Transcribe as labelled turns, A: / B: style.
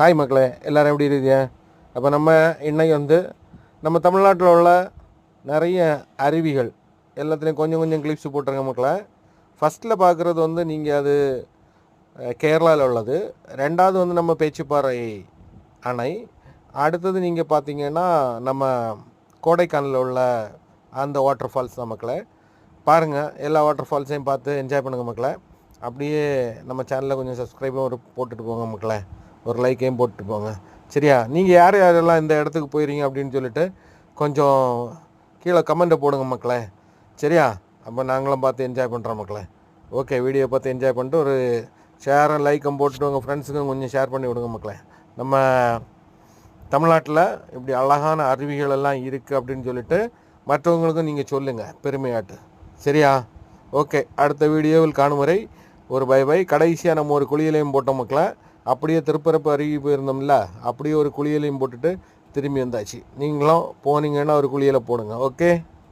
A: Hi மக்களே எல்லோரும் எப்படி இருக்கீங்க? அப்போ நம்ம இன்னைக்கு வந்து நம்ம தமிழ்நாட்டில் உள்ள நிறைய அருவிகள் எல்லாத்துலேயும் கொஞ்சம் கொஞ்சம் கிளிப்ஸ் போட்டிருங்க மக்களே. ஃபஸ்ட்டில் பார்க்குறது வந்து நீங்கள் அது கேரளாவில் உள்ளது. ரெண்டாவது வந்து நம்ம பேச்சுப்பாறை அணை. அடுத்தது நீங்கள் பார்த்தீங்கன்னா நம்ம கோடைக்கானலில் உள்ள அந்த வாட்டர் ஃபால்ஸ் தான் மக்களை. பாருங்கள் எல்லா வாட்டர் ஃபால்ஸையும் பார்த்து என்ஜாய் பண்ணுங்கள் மக்களை. அப்படியே நம்ம சேனலில் கொஞ்சம் சப்ஸ்கிரைபும் ஒரு போட்டுட்டு போங்க மக்களை. ஒரு லைக்கையும் போட்டு போங்க சரியா? நீங்கள் யார் யாரெல்லாம் இந்த இடத்துக்கு போயிடுறீங்க அப்படின்னு சொல்லிட்டு கொஞ்சம் கீழே கமெண்ட்டை போடுங்க மக்களே. சரியா? அப்போ நாங்களும் பார்த்து என்ஜாய் பண்ணுறோம் மக்களே. ஓகே வீடியோ பார்த்து என்ஜாய் பண்ணிட்டு ஒரு ஷேரும் லைக்கும் போட்டுட்டு உங்கள் ஃப்ரெண்ட்ஸுக்கும் கொஞ்சம் ஷேர் பண்ணி விடுங்க மக்களே. நம்ம தமிழ்நாட்டில் இப்படி அழகான அருவிகள் எல்லாம் இருக்குது அப்படின்னு சொல்லிட்டு மற்றவங்களுக்கும் நீங்கள் சொல்லுங்கள் பெருமையாட்டு. சரியா? ஓகே அடுத்த வீடியோவில் காணும் வரை ஒரு பை பை கடைசியாக நம்ம ஒரு குளியலையும் போட்டோம் மக்களை. அப்படியே திருப்பரப்பு அருகி போயிருந்தோம்ல அப்படியே ஒரு குளியலையும் போட்டுட்டு திரும்பி வந்தாச்சு. நீங்களும் போனீங்கன்னா ஒரு குளியலை போடுங்க ஓகே